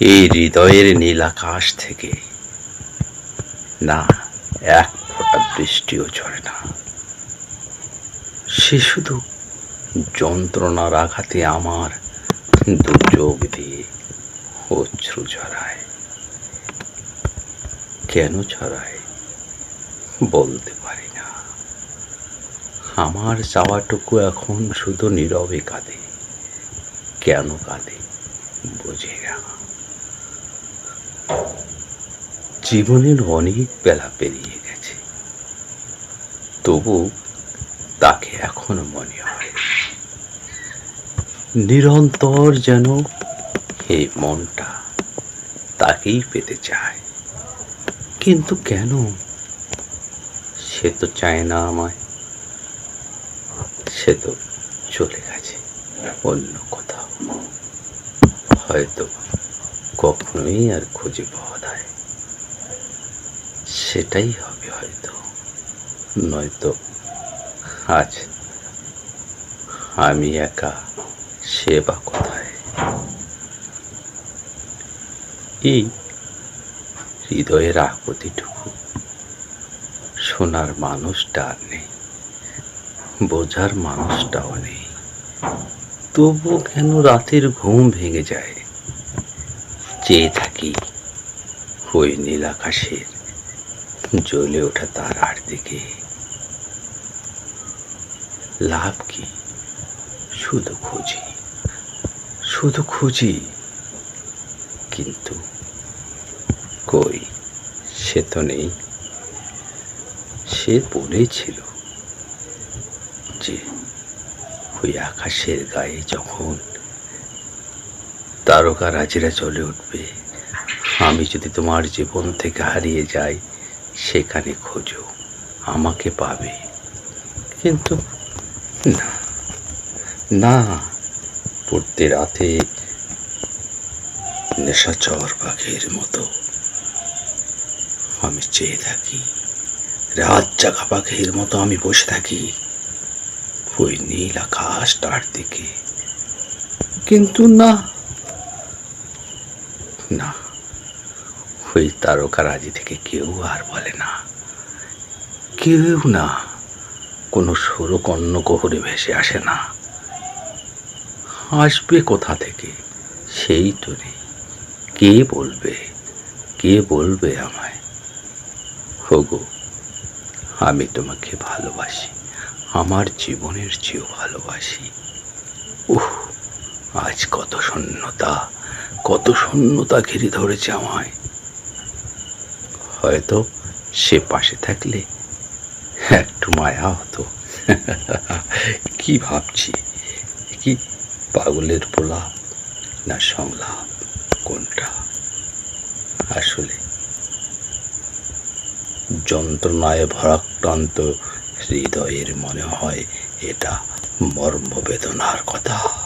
এই হৃদয়ের নীল আকাশ থেকে। না, এক ফোঁটা বৃষ্টিও ঝরে না। সে শুধু যন্ত্রণার আঘাতে আমার দু চোখ দিয়ে অশ্রু ঝরায়। কেন ছড়ায় বলতে পারি না। আমার চাওয়াটুকু এখন শুধু নীরবে কাঁদে। কেন কাঁদে বুঝি না। জীবনের অনেক বেলা পেরিয়ে গেছে। তবু তাকে এখনও মনে হয় নিরন্তর যেন এই মনটা তাকেই পেতে চায়। কিন্তু কেন? সে তো চায় না আমায়। সে তো চলে গেছে অন্য কোথাও। হয়তো কখনোই আর খুঁজে পাওয়া যায়। সেটাই হবে হয়তো। নয়তো আজ আমি একা সেবা কোথায়? এই হৃদয়ের আকুতিটুকু শোনার মানুষটা আর নেই। বোঝার মানুষটাও নেই। তবুও কেন রাতের ঘুম ভেঙে যায়? চেয়ে থাকি। ওই নীল আকাশের জ্বলে ওঠা তারার দিকে। লাভ কি? শুধু খুঁজি। শুধু খুঁজি। কিন্তু কই? সে তো নেই। সে বলেছিল যে, ওই আকাশের গায়ে যখন তারকারাজিরা চলে উঠবে। আমি যদি তোমার জীবন থেকে হারিয়ে যাই, সেখানে খোঁজো, আমাকে পাবে। কিন্তু না না, পড়তে রাতে নেশাচর পাখির মতো আমি চেয়ে থাকি। রাত জাগা পাখির মতো আমি বসে থাকি ওই নীল আকাশটার দিকে। কিন্তু না না, ওই তারকারাজি থেকে কেউ আর বলে না। কেউ না, কোনো সুরকন্য কোহরে ভেসে আসে না। আসবে কোথা থেকে? সেই তো নেই। কে বলবে? কে বলবে আমায়? হগো আমি তোমাকে ভালোবাসি, আমার জীবনের চেয়েও ভালোবাসি। উহ, আজ কত শূন্যতা। কত শূন্যতা ঘিরে ধরেছে আমায়। হয়তো সে পাশে থাকলে একটু মায়া হতো। কি ভাবছি? কি পাগলের প্রলাপ না সংলাপ? কোনটা? আসলে যন্ত্রণায় ভরাক্রান্ত হৃদয়ের মনে হয় এটা মর্মবেদনার কথা।